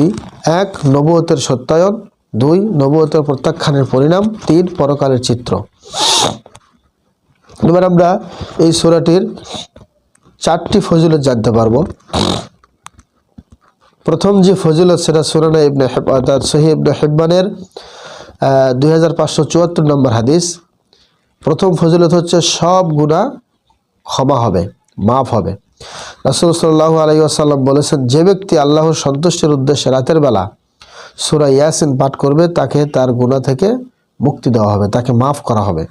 শক্তি এক নবুয়তের সত্যায়ন, দুই নবুয়তের প্রত্যাখ্যানের পরিণাম, তিন পরকালের চিত্র। এবার আমরা এই সুরাটির চারটি ফজিলত জানতে পারব। প্রথম যে ফজিলত, সেটা সুরানা ইবনে হেব- অর্থাৎ সহি ইবনে হেব্বানের দুই হাজার পাঁচশো চুয়াত্তর নম্বর হাদিস। প্রথম ফজিলত হচ্ছে সব গুণা ক্ষমা হবে, মাফ হবে। রাসুল সাল্লাহ আলাই আসাল্লাম বলেছেন, যে ব্যক্তি আল্লাহর সন্তুষ্টির উদ্দেশ্যে রাতের বেলা সুরা ইয়াসিন পাঠ করবে, তাকে তার গুণা থেকে মুক্তি দেওয়া হবে, তাকে মাফ করা হবে।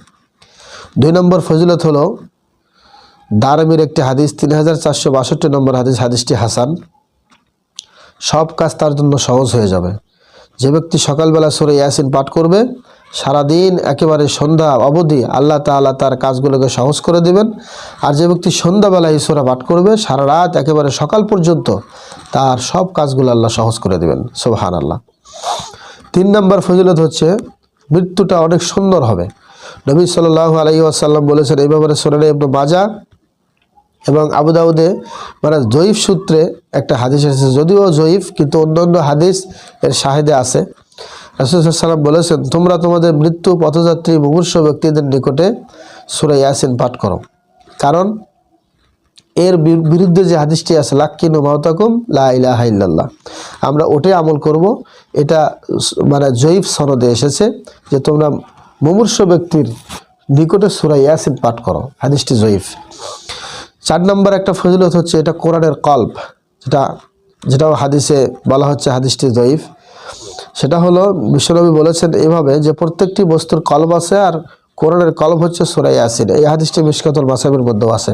দুই নম্বর ফজিলত হলো, দারমির একটি হাদিস, তিন হাজার চারশো বাষট্টি নম্বর হাদিস, হাদিসটি হাসান। সব কাজ তার জন্য সহজ হয়ে যাবে। যে ব্যক্তি সকালবেলা সরে ইয়াসিন পাঠ করবে সারাদিন একেবারে সন্ধ্যা অবধি আল্লাহ তাআলা তার কাজগুলোকে সহজ করে দেবেন। আর যে ব্যক্তি সন্ধ্যাবেলা এই সোরা পাঠ করবে, সারা রাত একেবারে সকাল পর্যন্ত তার সব কাজগুলো আল্লাহ সহজ করে দেবেন। সোহান আল্লাহ তিন নম্বর ফজিলত হচ্ছে, মৃত্যুটা অনেক সুন্দর হবে। নবী সাল্লাহ আলাই আসাল্লাম বলেছেন, এই ব্যাপারে সোনারে ইবনে মাজা এবং আবু দাউদে মানে জয়ীফ সূত্রে একটা হাদিস এসেছে। যদিও জয়ীফ, কিন্তু অন্যান্য হাদিস এর শাহেদে আছে। রাসুসাল্লাম বলেছেন, তোমরা তোমাদের মৃত্যু পথযাত্রী মুমূর্ষ ব্যক্তিদের নিকটে সুরা ইয়াসিন পাঠ করো। কারণ এর বিরুদ্ধে যে হাদিসটি আছে লাক্কিনু মাহতাকুম লা ইলাহা আমরা ওটাই আমল করব। এটা মানে জয়ীফ সনদে এসেছে যে তোমরা মুমূর্ষ ব্যক্তির নিকটে সুরা ইয়াসিন পাঠ করো। হাদিসটি জয়ীফ। চার নম্বর একটা ফজিলত হচ্ছে, এটা কোরআনের কল্প। যেটা, যেটাও হাদিসে বলা হচ্ছে, হাদিসটি জয়ীফ। সেটা হলো বিশ্বনবী বলেছেন এভাবে যে প্রত্যেকটি বস্তুর কলব আছে আর কোরআনের কলব হচ্ছে সুরাই আসিন এই হাদিসটি মিসকাতুল মাসাবির মধ্যেও আছে।